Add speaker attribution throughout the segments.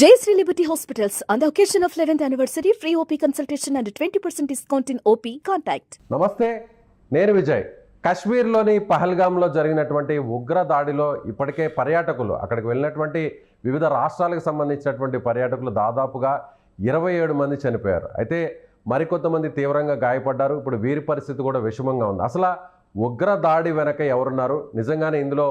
Speaker 1: Jayashree liberty hospitals on the occasion of 11th anniversary free OP consultation and 20% discount in OP contact
Speaker 2: నమస్తే నేను విజయ్. కాశ్మీర్లోని పహల్గామ్లో జరిగినటువంటి ఉగ్ర దాడిలో ఇప్పటికే పర్యాటకులు అక్కడికి వెళ్ళినటువంటి వివిధ రాష్ట్రాలకు సంబంధించినటువంటి పర్యాటకులు దాదాపుగా ఇరవై ఏడు మంది చనిపోయారు. అయితే మరికొంతమంది తీవ్రంగా గాయపడ్డారు. ఇప్పుడు వీరి పరిస్థితి కూడా విషమంగా ఉంది. అసలు ఉగ్ర దాడి వెనక ఎవరున్నారు? నిజంగానే ఇందులో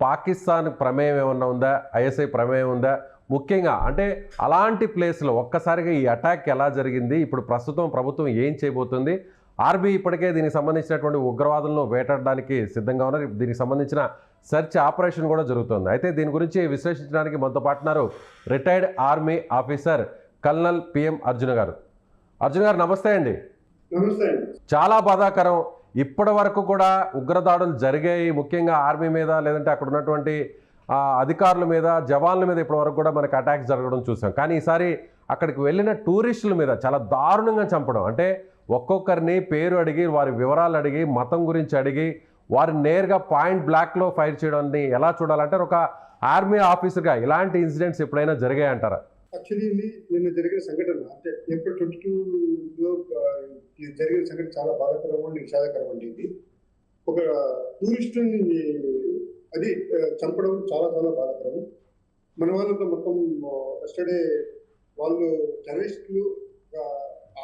Speaker 2: పాకిస్తాన్ ప్రమేయం ఏమన్నా ఉందా? ఐఎస్ఐ ప్రమేయం ఉందా? ముఖ్యంగా అంటే అలాంటి ప్లేస్లో ఒక్కసారిగా ఈ అటాక్ ఎలా జరిగింది? ఇప్పుడు ప్రస్తుతం ప్రభుత్వం ఏం చేయబోతుంది? ఆర్బీ ఇప్పటికే దీనికి సంబంధించినటువంటి ఉగ్రవాదులను వేటాడడానికి సిద్ధంగా ఉన్నారు. దీనికి సంబంధించిన సెర్చ్ ఆపరేషన్ కూడా జరుగుతుంది. అయితే దీని గురించి విశ్లేషించడానికి మనతో పాటున్నారు retired army officer colonel PM Arjuna గారు. అర్జున్ గారు నమస్తే అండి. చాలా బాధాకరం. ఇప్పటి వరకు కూడా ఉగ్రదాడులు జరిగాయి. ముఖ్యంగా ఆర్మీ మీద లేదంటే అక్కడ ఉన్నటువంటి ఆ, అధికారుల మీద జవాన్ల మీద ఇప్పటి వరకు కూడా మనకి అటాక్స్ జరగడం చూసాం. కానీ ఈసారి అక్కడికి వెళ్ళిన టూరిస్టుల మీద చాలా దారుణంగా చంపడం. అంటే ఒక్కొక్కరిని పేరు అడిగి వారి వివరాలు అడిగి మతం గురించి అడిగి వారిని నేరుగా పాయింట్ బ్లాక్లో ఫైర్ చేయడాన్ని ఎలా చూడాలంటే ఒక ఆర్మీ ఆఫీసర్గా ఇలాంటి ఇన్సిడెంట్స్ ఎప్పుడైనా జరిగాయంటారా?
Speaker 3: యాక్చువల్లీ నిన్న జరిగిన సంఘటన. అంటే ఏప్రిల్ ట్వంటీ టూలో జరిగిన సంఘటన చాలా బాధాకరం అండి విషాదకరం అండి ఇది. ఒక టూరిస్టుని అది చంపడం చాలా చాలా బాధాకరం. మన వాళ్ళంతా మొత్తం ఎస్టర్డే వాళ్ళు టెర్రరిస్టులు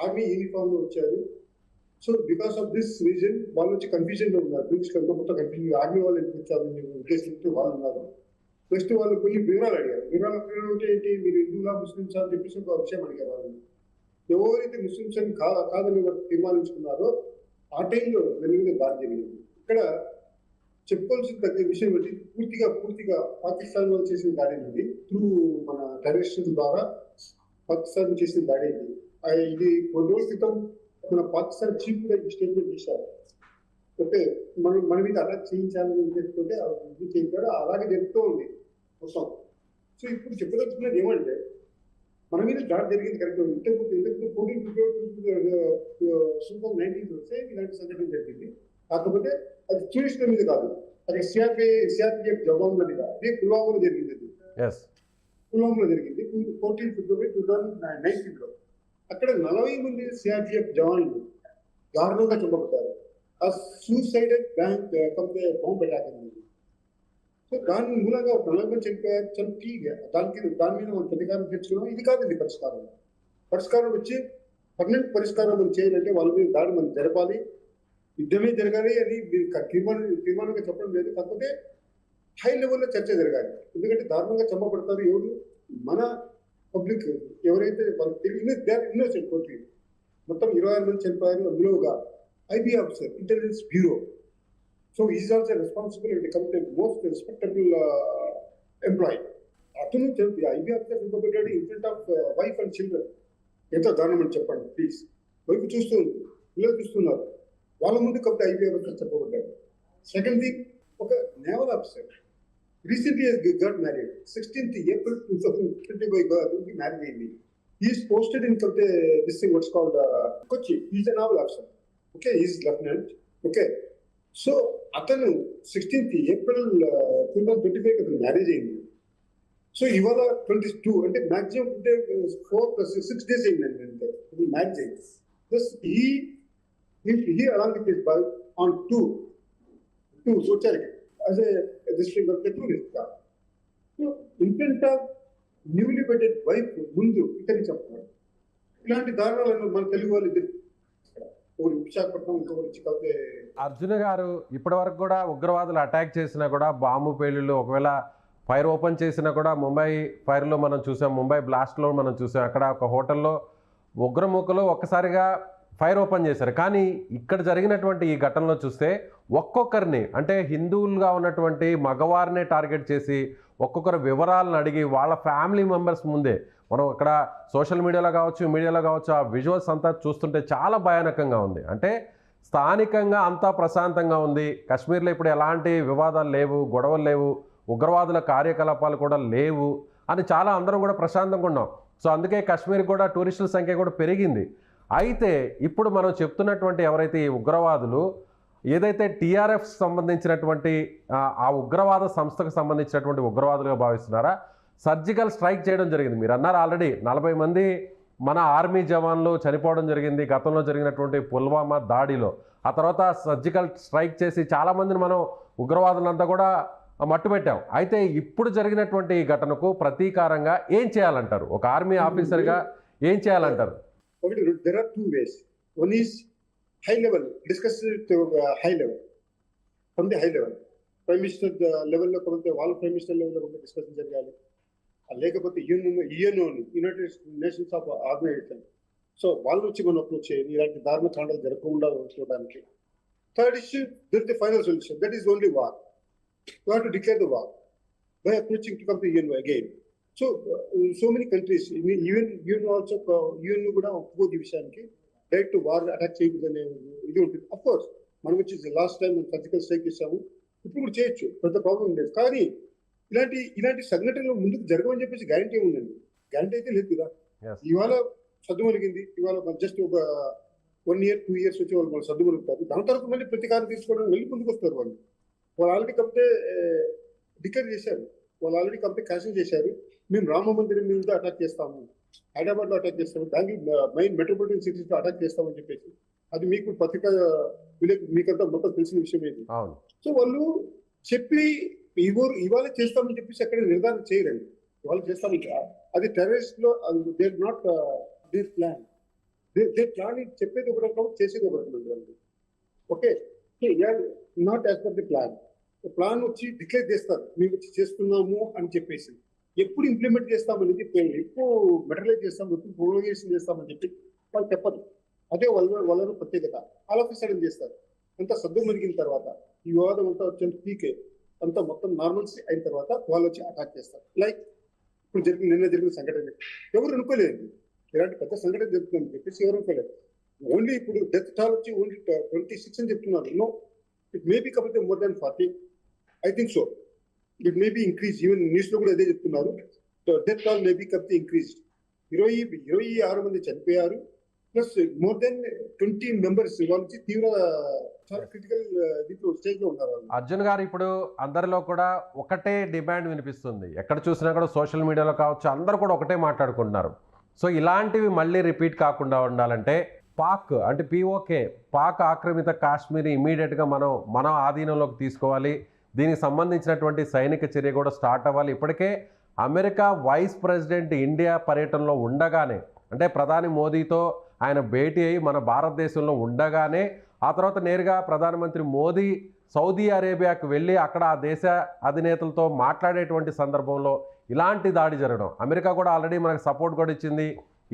Speaker 3: ఆర్మీ యూనిఫామ్లో వచ్చారు. So because of this reason వాళ్ళు వచ్చి కన్ఫ్యూజన్లో ఉన్నారు. టూరిస్ట్ అంతా మొత్తం కన్ఫ్యూజన్ ఆర్మీ వాళ్ళు ఎందుకు వచ్చారు ఉద్దేశంతో వాళ్ళు ఉన్నారు. నెక్స్ట్ వాళ్ళు కొన్ని వివరాలు అడిగారు. వివరాలు అడగడం అంటే ఏంటి? మీరు హిందువులా ముస్లిమ్స్ అని చెప్పేసి ఒక విషయం అడిగారు వాళ్ళు. ఎవరైతే ముస్లిమ్స్ అని కా కాదని తీర్మానించుకున్నారో ఆ టైంలో వెలుగునే దాడి జరిగింది. ఇక్కడ చెప్పుకోవాల్సిన తగ్గ విషయం ఏంటి? పూర్తిగా పూర్తిగా పాకిస్తాన్ వాళ్ళు చేసిన దాడి నుండి త్రూ మన టెర్రరిస్టుల ద్వారా పాకిస్తాన్ చేసిన దాడి ఇది ఇది కొన్ని రోజుల క్రితం మన పాకిస్తాన్ చీఫ్గా స్టేట్మెంట్ చేశారు. ఓకే మనం మన మీద అలా చేయించాలని ఉద్దేశంతో ఇది చేయించాడు అలాగే జరుగుతూ ఉంది మొత్తం. సో ఇప్పుడు చెప్పదలుచుకున్నది ఏమంటే మన మీద దాడి జరిగింది కరెక్ట్ ఇంతకుముందు ఇంతకుముందు ఫోర్టీన్ ఫిబ్రవరి సూపర్ నైన్టీన్ వస్తే ఇలాంటి సంఘటన జరిగింది. కాకపోతే అది టూరిస్టుల మీద కాదు అది సిఆర్పి సిఆర్పిఎఫ్ జవాన్ల మీద అదే పుల్వామాలో జరిగింది అది
Speaker 2: ఎస్
Speaker 3: పుల్వామాలో జరిగింది ఫోర్టీన్ ఫిబ్రవరి టూ థౌసండ్ నైన్టీన్లో అక్కడ నలభై మంది సిఆర్పిఎఫ్ జవాన్లు దారుణంగా చంపబడ్డారు ఆ suicided bank company bomb attack అనేది సో దాని మూలంగా ఒక నలభై మంది చనిపోయారు చంపి దానికి దాని మీద మనం ప్రతికారం తెచ్చుకున్నాం ఇది కాదండి పరిష్కారం పరిష్కారం వచ్చి పర్మనెంట్ పరిష్కారం మనం చేయాలంటే వాళ్ళ మీద దాడి మనం జరపాలి యుద్ధమే జరగాలి అని తీర్మానం తీర్మానంగా చెప్పడం లేదు. కాకపోతే హై లెవెల్లో చర్చ జరగాలి. ఎందుకంటే దారుణంగా చంపబడతారు ఎవరు? మన పబ్లిక్ ఎవరైతే వాళ్ళకి ఇన్నోసెంట్ టోటలీ మొత్తం ఇరవై ఆరు మంది చనిపోయారు. అందులోగా IB officer intelligence bureau. So is also responsible and company most respectable employee అతను IB officer చంపబడ్డాడు in front of wife and children ఎంత దారుణం అని చెప్పండి ప్లీజ్ వైపు చూస్తూ ఉంది పిల్లలు చూస్తున్నారు. వాళ్ళ ముందు కంపెనీ ఐబీ ఆఫీసర్ చెప్పబడ్డాడు. సెకండ్ థింగ్ ఒక naval officer recently got married sixteenth April two thousand twenty five marriage అయింది is posted in company this thing what's called Kochi is a naval officer okay is lieutenant okay so అతను sixteenth April two thousand twenty five అతను marriage అయింది. So ఇవాళ twenty two అంటే maximum అంటే four plus six days అయిందండి అంటే marriage అయింది. Plus ఈ he along with his boy on two two వచ్చారు as a district of tourist so intent of newly wedded wife ముందు ఇతని చెప్పాడు ఇలాంటి దారుణాలను మన తెలుగు వాళ్ళు ఇద్దరు ఒకరు విశాఖపట్నం ఇంకొకరు వచ్చి కలిపే
Speaker 2: అర్జున గారు ఇప్పటి వరకు కూడా ఉగ్రవాదులు అటాక్ చేసినా కూడా బాంబు పేలుళ్ళు ఒకవేళ ఫైర్ ఓపెన్ చేసినా కూడా ముంబై ఫైర్లో మనం చూసాం ముంబై బ్లాస్ట్లో మనం చూసాం. అక్కడ ఒక హోటల్లో ఉగ్రమూకలు ఒక్కసారిగా ఫైర్ ఓపెన్ చేశారు. కానీ ఇక్కడ జరిగినటువంటి ఈ ఘటనలో చూస్తే ఒక్కొక్కరిని అంటే హిందువులుగా ఉన్నటువంటి మగవారినే టార్గెట్ చేసి ఒక్కొక్కరు వివరాలను అడిగి వాళ్ళ ఫ్యామిలీ మెంబర్స్ ముందే మనం అక్కడ సోషల్ మీడియాలో కావచ్చు మీడియాలో కావచ్చు ఆ విజువల్స్ అంతా చూస్తుంటే చాలా భయానకంగా ఉంది. అంటే స్థానికంగా అంతా ప్రశాంతంగా ఉంది. కాశ్మీర్లో ఇప్పుడు ఎలాంటి వివాదాలు లేవు గొడవలు లేవు ఉగ్రవాదుల కార్యకలాపాలు కూడా లేవు అని చాలా అందరం కూడా ప్రశాంతంగా ఉన్నాం. సో అందుకే కాశ్మీర్ కూడా టూరిస్టుల సంఖ్య కూడా పెరిగింది. అయితే ఇప్పుడు మనం చెప్తున్నటువంటి ఎవరైతే ఈ ఉగ్రవాదులు ఏదైతే టీఆర్ఎఫ్ సంబంధించినటువంటి ఆ, ఉగ్రవాద సంస్థకు సంబంధించినటువంటి ఉగ్రవాదులుగా భావిస్తున్నారా సర్జికల్ స్ట్రైక్ చేయడం జరిగింది. మీరు అన్నారు ఆల్రెడీ నలభై మంది మన ఆర్మీ జవాన్లు చనిపోవడం జరిగింది గతంలో జరిగినటువంటి పుల్వామా దాడిలో. ఆ తర్వాత సర్జికల్ స్ట్రైక్ చేసి చాలామందిని మనం ఉగ్రవాదులంతా కూడా మట్టుపెట్టాం అయితే ఇప్పుడు జరిగినటువంటి ఈ ఘటనకు ప్రతీకారంగా ఏం చేయాలంటారు? ఒక ఆర్మీ ఆఫీసర్గా ఏం చేయాలంటారు?
Speaker 3: ఒకటి there are two ways one is high level discuss high level from the high level prime minister లెవెల్లో కొంత వాళ్ళ ప్రైమ్ మినిస్టర్ లెవెల్లో కొంత డిస్కషన్ జరగాలి. లేకపోతే UNO UNO United Nations of organization so వాళ్ళ నుంచి మనం అప్రోచ్ చేయాలి. ఇలాంటి దారుణ కాండాలు జరగకుండా చూడడానికి. Third issue that the final solution that is only war you have to declare the war by approaching to come to UNO again so so many countries even UN also UN కూడా ఒప్పుకోదు ఈ విషయానికి direct war attack చేయకూడదనే ఇది ఉంటుంది. Of course మనం వచ్చి last time మనం surgical strike చేసాము ఇప్పుడు కూడా చేయొచ్చు పెద్ద ప్రాబ్లం లేదు. కానీ ఇలాంటి ఇలాంటి సంఘటనలు ముందుకు జరగమని చెప్పేసి గ్యారంటీ ఉందండి? గ్యారంటీ అయితే లేదు కదా. ఇవాళ సర్దుమలిగింది ఇవాళ జస్ట్ ఒక వన్ ఇయర్ టూ ఇయర్స్ వచ్చి వాళ్ళు వాళ్ళు సర్దుమలుగుతారు దాని తర్వాత మళ్ళీ ప్రతీకారం తీసుకోవడం మళ్ళీ ముందుకు వస్తారు వాళ్ళు. వాళ్ళు ఆల్రెడీ కంటే డిక్లేర్ చేశారు. వాళ్ళు ఆల్రెడీ కంపెనీ క్యాన్సిల్ చేశారు. మేము రామ మందిరం మీద అటాక్ చేస్తాము. హైదరాబాద్లో అటాక్ చేస్తాము. దానికి మెయిన్ మెట్రోపాలిటన్ సిటీస్లో అటాక్ చేస్తామని చెప్పేసి. అది మీకు పత్రిక మీకంతా మొత్తం తెలిసిన విషయం ఏంటి
Speaker 2: అవును.
Speaker 3: సో వాళ్ళు చెప్పి ఇవరు ఇవాళ చేస్తామని చెప్పేసి అక్కడ నిర్ధారణ చేయరండి. ఇవాళ చేస్తామని అది టెర్రరిస్ట్లో they're not their plan they plan చెప్పేది ఒక రకం చేసేది ఒక రకం అండి okay? Not as per the plan plan వచ్చి డిక్లేర్ చేస్తారు. మేము వచ్చి చేస్తున్నాము అని చెప్పేసి. ఎప్పుడు ఇంప్లిమెంట్ చేస్తామని పె- ఎప్పుడు మెటరైజ్ చేస్తాం ఎప్పుడు ప్రొవగేషన్ చేస్తామని చెప్పి వాళ్ళు చెప్పదు. అదే వాళ్ళ వాళ్ళ ప్రత్యేకత. ఆల్ ఆఫ్ సడన్ చేస్తారు. అంతా సద్దు మెరిగిన తర్వాత ఈ వివాదం అంతా వచ్చిన పీకే అంతా మొత్తం నార్మల్స్ అయిన తర్వాత వాళ్ళు వచ్చి అటాక్ చేస్తారు. లైక్ ఇప్పుడు జరిగిన నిన్న జరిగిన సంఘటన ఎవరు అనుకోలేదు. ఇలాంటి పెద్ద సంఘటన జరుగుతుందని చెప్పేసి ఎవరు అనుకోలేదు. ఓన్లీ ఇప్పుడు డెత్ టాల్ వచ్చి ఓన్లీ ట్వంటీ సిక్స్ అని చెప్తున్నారు. నో ఇట్ మే బీ కాబట్టి more than forty I think so it may be increase even న్యూస్లో కూడా అదే చెప్తున్నారు. డెత్ ఆల్ మే బి కాబట్టి ఇంక్రీజ్ ఇరవై ఇరవై ఆరు మంది చనిపోయారు. Plus more than twenty members వాళ్ళకి తీవ్ర చాలా క్రిటికల్ uh, దీంట్లో స్టేజ్లో ఉన్నారు
Speaker 2: అర్జున్ గారు ఇప్పుడు అందరిలో కూడా ఒకటే డిమాండ్ వినిపిస్తుంది. ఎక్కడ చూసినా కూడా సోషల్ మీడియాలో కావచ్చు అందరూ కూడా ఒకటే మాట్లాడుకుంటున్నారు. సో ఇలాంటివి మళ్ళీ రిపీట్ కాకుండా ఉండాలంటే పాక్ అంటే పిఓకే పాక్ ఆక్రమిత కాశ్మీర్ ఇమీడియట్గా మనం మన ఆధీనంలోకి తీసుకోవాలి. దీనికి సంబంధించినటువంటి సైనిక చర్య కూడా స్టార్ట్ అవ్వాలి. ఇప్పటికే అమెరికా వైస్ ప్రెసిడెంట్ ఇండియా పర్యటనలో ఉండగానే అంటే ప్రధాని మోదీతో ఆయన భేటీ అయి మన భారతదేశంలో ఉండగానే ఆ తర్వాత నేరుగా ప్రధానమంత్రి మోదీ సౌదీ అరేబియాకు వెళ్ళి అక్కడ ఆ దేశ అధినేతలతో మాట్లాడేటువంటి సందర్భంలో ఇలాంటి దాడి జరగడం. అమెరికా కూడా ఆల్రెడీ మనకు సపోర్ట్ కూడా ఇచ్చింది.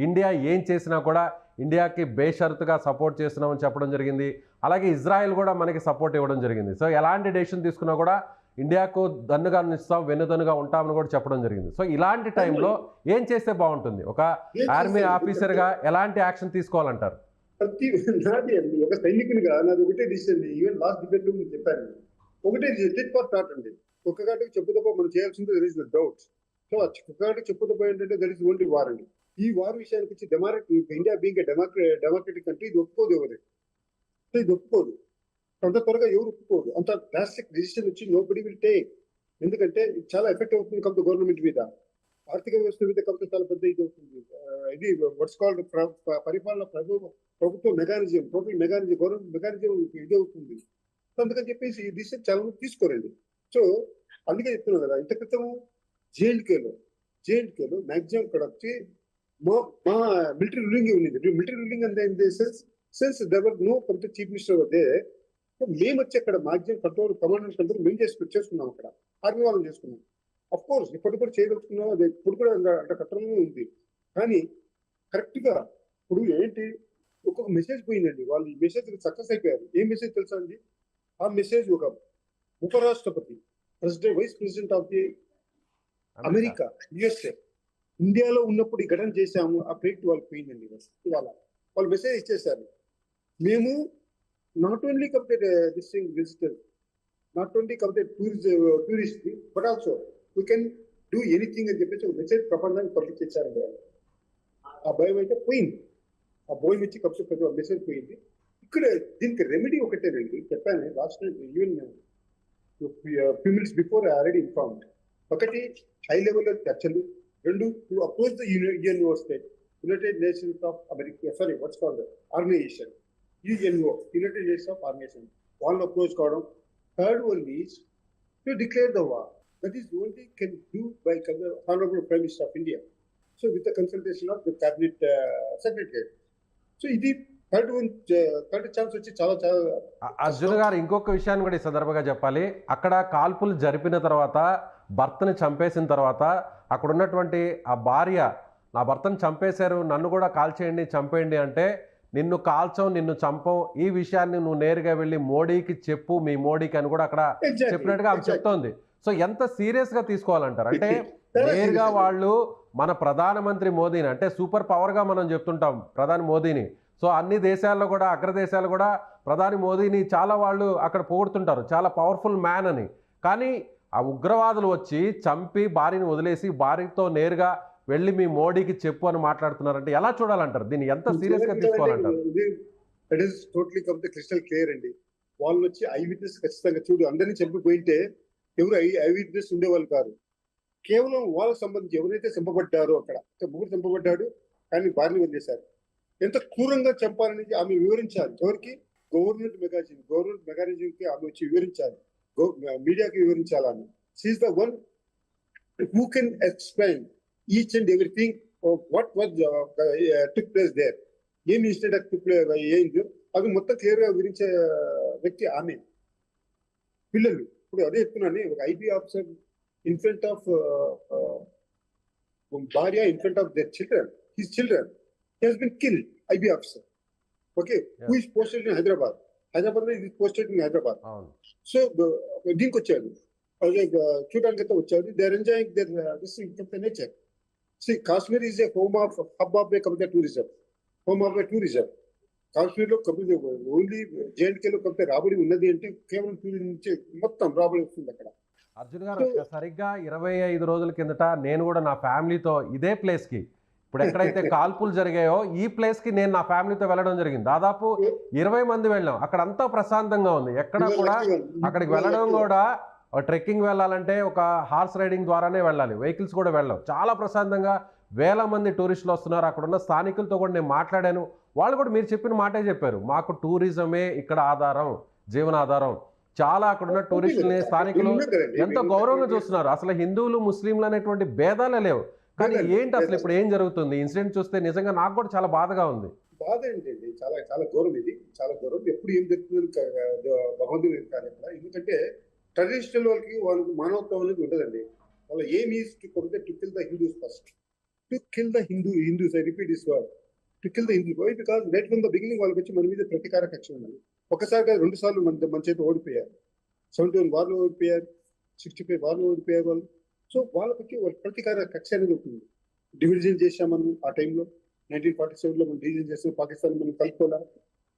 Speaker 2: ఇండియా ఏం చేసినా కూడా ఇండియాకి బేషరతుగా సపోర్ట్ చేస్తున్నామని చెప్పడం జరిగింది. అలాగే ఇజ్రాయెల్ కూడా మనకి సపోర్ట్ ఇవ్వడం జరిగింది. సో ఎలాంటి డెసిషన్ తీసుకున్నా కూడా ఇండియాకు దన్నుగా నిస్తాం వెన్నుదన్నుగా ఉంటామని కూడా చెప్పడం జరిగింది. సో ఇలాంటి టైంలో ఏం చేస్తే బాగుంటుంది? ఒక ఆర్మీ
Speaker 3: చేస్తారు?
Speaker 2: ఆఫీసర్గా ఎలాంటి యాక్షన్ తీసుకోవాలంటారు?
Speaker 3: ప్రతి నాది అండి ఒక సైనికునిగా నాది ఒకటే డిసిషన్ ఈవెన్ లాస్ట్ డిబేట్లో నేను చెప్పాను. ఒకటే టెట్ ఫర్ టాట్ అండి. ఒక్క కాటికి చెప్పుదప్ప మనం చేయాల్సింది there is the doubt so ఒక్క కాటికి చెప్పుదప్ప ఏంటంటే దర్ ఇస్ ఓన్లీ వార్ అండి. ఈ వార్ విషయానికి వచ్చి డెమోక్రట్ ఇండియా బీయింగ్ డెమోక్రే డెమోక్రటిక్ కంట్రీ ఇది ఒప్పుకోదు ఎవరు. ఇది ఒప్పుకోదు. అంత త్వరగా ఎవరు ఒప్పుకోదు. అంత డ్రాస్టిక్ డిసిషన్ వచ్చి నో బడి విల్ టేక్ ఎందుకంటే చాలా ఎఫెక్ట్ అవుతుంది కొంత గవర్నమెంట్ మీద. ఆర్థిక వ్యవస్థ మీద కొంత చాలా పెద్ద ఇది అవుతుంది. ఇది వాట్స్ కాల్డ్ పరిపాలన ప్రభు ప్రభుత్వ mechanism total mechanism government mechanism ఇది అవుతుంది. సో అందుకని చెప్పేసి ఈ డిసిషన్ చాలా మంది తీసుకోరండి. సో అందుకే చెప్తున్నాను కదా ఇంత క్రితం జేఎండ్కేలో జేఎండ్కేలో మ్యాక్సిమం ఇక్కడ వచ్చి మా మా మిలిటరీ రూలింగ్ ఉంది మిలిటరీ రూలింగ్ అంటే in the sense sense there no కొంత చీఫ్ మినిస్టర్ అదే మేము వచ్చి అక్కడ maximum control command and control మేము చేసి చేసుకున్నాం అక్కడ. ఆర్మీ వాళ్ళని చేసుకున్నాం. అఫ్ కోర్స్ ఇప్పటి కూడా చేయగలుగుతున్నాం అది ఇప్పుడు కూడా అంత- కట్టడంలో ఉంది. కానీ కరెక్ట్గా ఇప్పుడు ఏంటి? ఒక్కొక్క మెసేజ్ పోయిందండి. వాళ్ళు ఈ మెసేజ్ సక్సెస్ అయిపోయారు. ఏం మెసేజ్ తెలుసా అండి? ఆ మెసేజ్ ఒక ఉపరాష్ట్రపతి president vice president of the America. USA ఇండియాలో ఉన్నప్పుడు ఈ ఘటన చేశాము. ఆ ప్రేట్ వాళ్ళకి పోయిందండి. ఇవాళ వాళ్ళు మెసేజ్ ఇచ్చేసారు మేము not only complete this thing visitor not only complete tourist tourist but also we can do anything అని చెప్పేసి ఒక మెసేజ్ ప్రపంచానికి పంపించేశారండి వాళ్ళు ఆ భయం అయితే పోయింది. ఆ భయం ఇచ్చి కప్స్ ప్రతి మెసేజ్ పోయింది. ఇక్కడ దీనికి రెమెడీ ఒకటేనండి చెప్పాను last even few minutes before already informed ఒకటి హై లెవెల్ చర్చలు రెండు to approach the union state United Nations of America sorry what's called organization UNO United Nations of organization వాళ్ళని అప్రోచ్ కావడం third one is to declare the war that is only can do by honourable prime minister of India so with the consultation of the cabinet secretary so ఇది third one third chance వచ్చి చాలా చాలా
Speaker 2: అర్జున్ గారు ఇంకొక విషయాన్ని కూడా ఈ సందర్భంగా చెప్పాలి. అక్కడ కాల్పులు జరిపిన తర్వాత భర్తని చంపేసిన తర్వాత అక్కడ ఉన్నటువంటి ఆ భార్య నా భర్తను చంపేశారు నన్ను కూడా కాల్చేయండి చంపేయండి అంటే నిన్ను కాల్చం నిన్ను చంపం ఈ విషయాన్ని నువ్వు నేరుగా వెళ్ళి మోడీకి చెప్పు మీ మోడీకి అని కూడా అక్కడ చెప్పినట్టుగా ఆమె. చెప్తోంది. సో ఎంత సీరియస్గా తీసుకోవాలంటారు? అంటే నేరుగా. వాళ్ళు మన ప్రధానమంత్రి మోదీని అంటే సూపర్ పవర్గా మనం చెప్తుంటాం ప్రధాని మోదీని. సో అన్ని దేశాల్లో కూడా అగ్రదేశాలు కూడా ప్రధాని మోదీని చాలా వాళ్ళు అక్కడ పొగుడుతుంటారు. చాలా పవర్ఫుల్ మ్యాన్ అని. కానీ ఆ ఉగ్రవాదులు వచ్చి చంపి భార్యని వదిలేసి భార్యతో నేరుగా వెళ్ళి మీ మోడీకి చెప్పు అని మాట్లాడుతున్నారంటే ఎలా చూడాలంటారు? దీన్ని ఎంత సీరియస్గా తీసుకోవాలంటారు?
Speaker 3: Is totally complete crystal clear అండి. వాళ్ళు వచ్చి ఐ విట్నెస్ ఖచ్చితంగా చూడు అందరినీ చంపిపోయింటే ఎవరు ఐ ఐ విట్నెస్ ఉండేవాళ్ళు కాదు. కేవలం వాళ్ళకి సంబంధించి ఎవరైతే చంపబడ్డారో అక్కడ ముగ్గురు చంపబడ్డాడు కానీ భార్యని వదిలేశారు. ఎంత క్రూరంగా చంపాలని ఆమె వివరించాలి. ఎవరికి? గవర్నమెంట్ మెకానిజం గవర్నమెంట్ మెకానిజం కి ఆమె వచ్చి వివరించాలి. మీడియాకి వివరించాలి ఆమె. She's the one who can explain each and everything what was took place there ఏం ఇన్సిడెంట్ టుక్ ఏంది అది మొత్తం క్లియర్గా వివరించే వ్యక్తి ఆమె. పిల్లలు. ఇప్పుడు అదే చెప్తున్నాను ఒక IB officer in front of భార్య in front of there children his children he's been kill IB officer okay who is posted in Hyderabad హైదరాబాద్లో ఇది పోస్టెడ్ ఇన్ హైదరాబాద్ సో దీనికి వచ్చాడు. అదే చూడడానికి అయితే వచ్చాడు. They are enjoying there this nature see Kashmir is a home of hub of a company tourism home of a tourism కాశ్మీర్లో company only J and K లో కంపెనీ రాబడి ఉన్నది అంటే కేవలం టూరిజం నుంచి మొత్తం రాబడి వస్తుంది అక్కడ.
Speaker 2: అర్జున్ గారు సరిగ్గా ఇరవై ఐదు రోజుల కిందట నేను కూడా నా ఫ్యామిలీతో ఇదే ప్లేస్కి ఇప్పుడు ఎక్కడైతే కాల్పులు జరిగాయో ఈ ప్లేస్కి నేను నా ఫ్యామిలీతో వెళ్ళడం జరిగింది. దాదాపు ఇరవై మంది వెళ్ళాం. అక్కడ అంతా ప్రశాంతంగా ఉంది. ఎక్కడ కూడా అక్కడికి వెళ్ళడం కూడా ట్రెక్కింగ్ వెళ్ళాలంటే ఒక హార్స్ రైడింగ్ ద్వారానే వెళ్ళాలి. వెహికల్స్ కూడా వెళ్ళాం చాలా ప్రశాంతంగా వేల మంది టూరిస్టులు వస్తున్నారు. అక్కడ ఉన్న స్థానికులతో కూడా నేను మాట్లాడాను. వాళ్ళు కూడా మీరు చెప్పిన మాటే చెప్పారు. మాకు టూరిజమే ఇక్కడ ఆధారం జీవనాధారం. చాలా అక్కడ ఉన్న టూరిస్టులని స్థానికులు ఎంతో గౌరవంగా చూస్తున్నారు. అసలు హిందువులు ముస్లింలు అనేటువంటి భేదాలే లేవు. కానీ ఏంటి అసలు. ఇప్పుడు ఏం జరుగుతుంది? ఇన్సిడెంట్ చూస్తే నిజంగా నాకు కూడా చాలా బాధగా ఉంది.
Speaker 3: బాధ ఏంటండి? చాలా చాలా గౌరవం ఇది. చాలా గౌరవం ఎప్పుడు ఏం జరుగుతుంది భగవంతుడు కానీ ఎందుకంటే ట్రెడిషనల్ వాళ్ళకి వాళ్ళకి మానవత్వం అనేది ఉండదండి. వాళ్ళ ఏం ఈజ్ టు కొడితే to kill the Hindus first to kill the Hindu Hindus I repeat is word to kill the Hindu why because right from the beginning వాళ్ళకి వచ్చి మన మీద ప్రతీకార కక్ష ఉన్నది ఒకసారి కాదు రెండు సార్లు మన మన చేతి ఓడిపోయారు. సెవెంటీ వన్ వార్లో ఓడిపోయారు. సిక్స్టీ ఫైవ్ వాళ్ళు ఓడిపోయారు వాళ్ళు. సో వాళ్ళకి వాళ్ళ ప్రతీకార కక్ష అనేది ఉంటుంది. డివిజన్ చేసాం మనం ఆ టైంలో నైన్టీన్ ఫార్టీ సెవెన్లో మనం డివిజన్ చేసాం పాకిస్తాన్ మనం కలుపుకోవాలి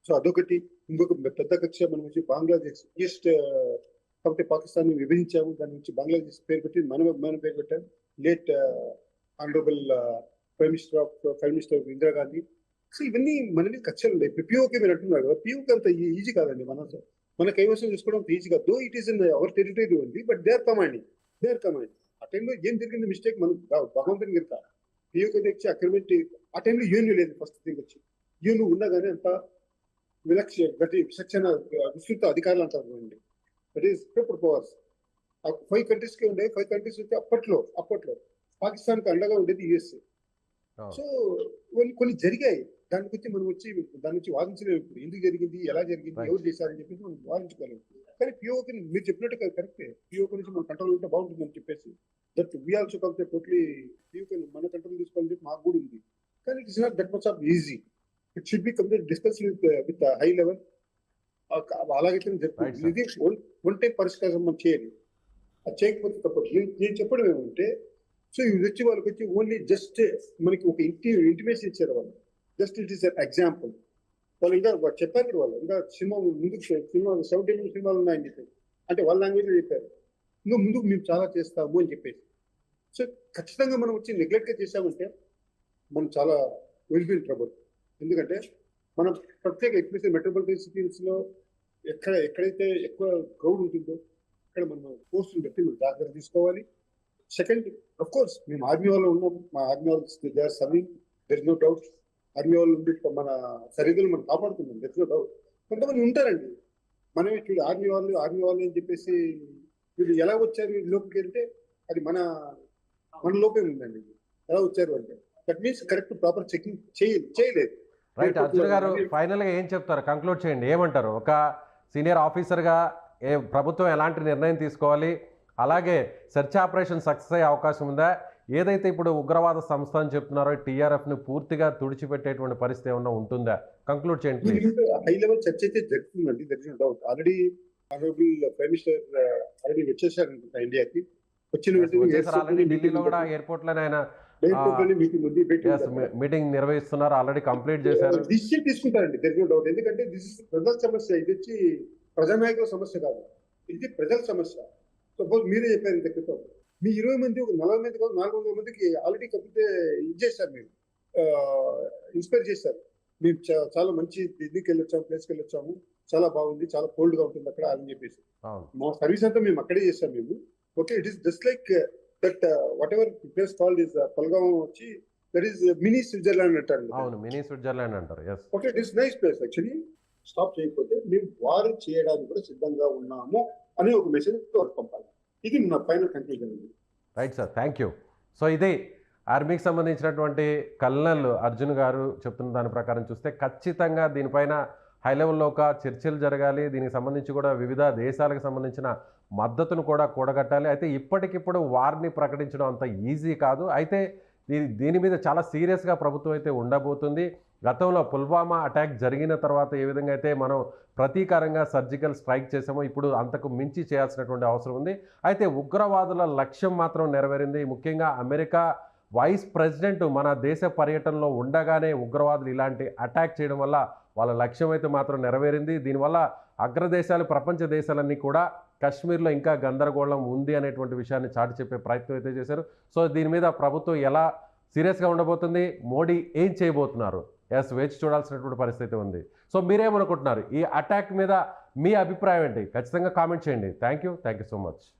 Speaker 3: సో అదొకటి. ఇంకొక పెద్ద కక్ష మనం వచ్చి బంగ్లాదేశ్ ఈస్ట్ కాబట్టి పాకిస్తాన్ని విభజించాము. దాని నుంచి బంగ్లాదేశ్ పేరు పెట్టి మనం మన పేరు పెట్టాం late honourable prime minister of prime minister Indira Gandhi so ఇవన్నీ మన మీద కక్షలు ఉన్నాయి పిఓకే మీరు అంటున్నారు కదా పిఓకే అంత ఈజీ కాదండి మన మన కైవసం చేసుకోవడం అంత ఈజీ కాదు. Though it is in our territory ఉంది but they are commanding they are commanding ఆ టైంలో ఏం జరిగింది? మిస్టేక్ మనం భగవంతుని గిరిక పిఓకే తెచ్చి అక్రమెంట్ ఆ టైంలో యూనియన్ లేదు ఫస్ట్ థింగ్ వచ్చి. యూనియన్ కానీ అంత విలక్ష గతి విచక్షణ విస్తృత అధికారులు అంటారు అండి that is paper powers five కంట్రీస్కి ఉండే ఫైవ్ కంట్రీస్ వచ్చి అప్పట్లో అప్పట్లో పాకిస్తాన్కి అండగా ఉండేది యుఎస్ఏ. సో కొన్ని కొన్ని జరిగాయి దాని గురించి మనం వచ్చి దాని నుంచి వాదించలేము ఇప్పుడు ఎందుకు జరిగింది ఎలా జరిగింది. ఎవరు చేశారని చెప్పేసి మనం వాదించుకోలేము కానీ పిఓకి మీరు చెప్పినట్టు కరెక్టే పిఓకి నుంచి మన కంట్రోల్ ఉంటే బాగుంటుందని చెప్పేసి. దట్ వీ ఆల్సో కంటే టోటలీ పిఓకి మన కంట్రోల్ తీసుకోవాలని చెప్పి మాకు కూడా ఉంది. కానీ it is not that much of easy it should be complete discuss with with high level అలాగైతే
Speaker 2: sir.
Speaker 3: ఇది వన్ టైం పరిష్కారం మనం చేయాలి అది చేయకపోతే తప్పదు. నేను- చెప్పడం ఏమంటే సో ఇది వచ్చి వాళ్ళకి వచ్చి ఓన్లీ జస్ట్ మనకి ఒక ఇంటి ఇంటిమేషన్ ఇచ్చారు వాళ్ళు. జస్ట్ ఇట్ ఈస్ ఎగ్జాంపుల్ వాళ్ళు ఇంకా వాళ్ళు చెప్పారు కూడా వాళ్ళు ఇంకా సినిమా ముందుకు సినిమా సెవెంటీ మినిట్ సినిమాలు ఉన్నాయని చెప్పారు అంటే వాళ్ళ లాంగ్వేజ్ చెప్పారు. ఇంకా ముందుకు మేము చాలా చేస్తాము అని చెప్పేసి. సో ఖచ్చితంగా మనం వచ్చి నెగ్లెక్ట్గా చేసామంటే మనం చాలా విల్ బి ట్రబుల్ ఎందుకంటే మనం ప్రత్యేక ఎక్స్పెషల్ మెట్రోపాలిటన్ సిటీస్లో ఎక్కడ ఎక్కడైతే ఎక్కువ క్రౌడ్ ఉంటుందో అక్కడ మనం పోస్టులు పెట్టి మనం జాగ్రత్త తీసుకోవాలి. సెకండ్ అఫ్ కోర్స్ మేము ఆర్మీ వాళ్ళు ఉన్నాం. మా ఆర్మీ వాళ్ళు they are serving. There no doubt army వాళ్ళు ఉండి మన సరిహద్దులు మనం కాపాడుతున్నాం దర్ నో డౌట్ కొంతమంది ఉంటారండి. మనం చూడు ఆర్మీ వాళ్ళు ఆర్మీ వాళ్ళు అని చెప్పేసి వీళ్ళు ఎలా వచ్చారు లోపలికి వెళ్తే అది మన మన లోపే ఉందండి. ఎలా వచ్చారు అంటే that means correct proper checking చేయలేదు.
Speaker 2: రైట్ అర్జున్ గారు ఫైనల్గా ఏం చెప్తారు? కంక్లూడ్ చేయండి. ఏమంటారు? ఒక సీనియర్ ఆఫీసర్గా ఏ ప్రభుత్వం ఎలాంటి నిర్ణయం తీసుకోవాలి? అలాగే సెర్చ్ ఆపరేషన్ సక్సెస్ అయ్యే అవకాశం ఉందా? ఏదైతే ఇప్పుడు ఉగ్రవాద సంస్థ అని చెప్తున్నారో టీఆర్ఎఫ్ని పూర్తిగా తుడిచిపెట్టేటువంటి పరిస్థితి ఏమన్నా ఉంటుందా? కంక్లూడ్ చేయండి
Speaker 3: హై లెవెల్ చర్చ అయితే జరుగుతుందండి doubt already honourable prime minister already వచ్చేసారు. ఇండియాకి వచ్చిన
Speaker 2: ఢిల్లీలో కూడా ఎయిర్పోర్ట్లోనే ఆయన
Speaker 3: మీటింగ్
Speaker 2: నిర్వహిస్తున్నారు ఆల్రెడీ కంప్లీట్ చేశారు.
Speaker 3: డిసిషన్ తీసుకుంటారండి దర్ ఇస్ డౌట్ ఎందుకంటే దిస్ ఇస్ ప్రజల సమస్య ఇది వచ్చి ప్రజానాయకుల సమస్య కాదు. ఇది ప్రజల సమస్య. సపోజ్ మీరే చెప్పారు ఇంత క్రితం. మీ ఇరవై మంది ఒక నలభై మంది కాదు నాలుగు వందల మందికి ఆల్రెడీ కాకపోతే ఇది చేశారు మీరు. ఇన్స్పైర్ చేశారు. మేము చాలా మంచి దీనికి వెళ్ళొచ్చాము ప్లేస్కి వెళ్ళొచ్చాము. చాలా బాగుంది చాలా కోల్డ్గా ఉంటుంది అక్కడ అని చెప్పేసి. మా సర్వీస్ అంతా మేము అక్కడే చేస్తాం మేము. Okay it is just like that whatever place called is Pahalgam వచ్చి దట్ ఈస్ మినీ స్విట్జర్లాండ్ అంటారు.
Speaker 2: అవును మినీ స్విట్జర్లాండ్ అంటారు yes
Speaker 3: okay it is nice place actually stop చేయకపోతే మేము వారు చేయడానికి కూడా సిద్ధంగా ఉన్నాము అనే ఒక మెసేజ్ వాళ్ళకి పంపాలి. ఇది నా ఫైనల్ కన్క్లూజన్ అండి.
Speaker 2: Right sir thank you so ఇది ఆర్మీకి సంబంధించినటువంటి కల్నల్ అర్జున్ గారు చెప్తున్న దాని ప్రకారం చూస్తే ఖచ్చితంగా దీనిపైన హై లెవెల్లో ఒక చర్చలు జరగాలి. దీనికి సంబంధించి కూడా వివిధ దేశాలకు సంబంధించిన మద్దతును కూడా కూడగట్టాలి. అయితే ఇప్పటికిప్పుడు వారిని ప్రకటించడం అంత ఈజీ కాదు. అయితే దీని దీని మీద చాలా సీరియస్గా ప్రభుత్వం అయితే ఉండబోతుంది. గతంలో పుల్వామా అటాక్ జరిగిన తర్వాత ఏ విధంగా అయితే మనం ప్రతీకారంగా సర్జికల్ స్ట్రైక్ చేసామో ఇప్పుడు అంతకు మించి చేయాల్సినటువంటి అవసరం ఉంది. అయితే ఉగ్రవాదుల లక్ష్యం మాత్రం నెరవేరింది. ముఖ్యంగా అమెరికా వైస్ ప్రెసిడెంట్ మన దేశ పర్యటనలో ఉండగానే ఉగ్రవాదులు ఇలాంటి అటాక్ చేయడం వల్ల వాళ్ళ లక్ష్యం అయితే మాత్రం నెరవేరింది. దీనివల్ల అగ్రదేశాలు ప్రపంచ దేశాలన్నీ కూడా కశ్మీర్లో ఇంకా గందరగోళం ఉంది అనేటువంటి విషయాన్ని చాటి చెప్పే ప్రయత్నం అయితే చేశారు. సో దీని మీద ప్రభుత్వం ఎలా సీరియస్గా ఉండబోతుంది? మోడీ ఏం చేయబోతున్నారు? ఎస్ వేచి చూడాల్సినటువంటి పరిస్థితి ఉంది. సో మీరేమనుకుంటున్నారు? ఈ అటాక్ మీద మీ అభిప్రాయం ఏంటి? ఖచ్చితంగా కామెంట్ చేయండి. Thank you. Thank you so much.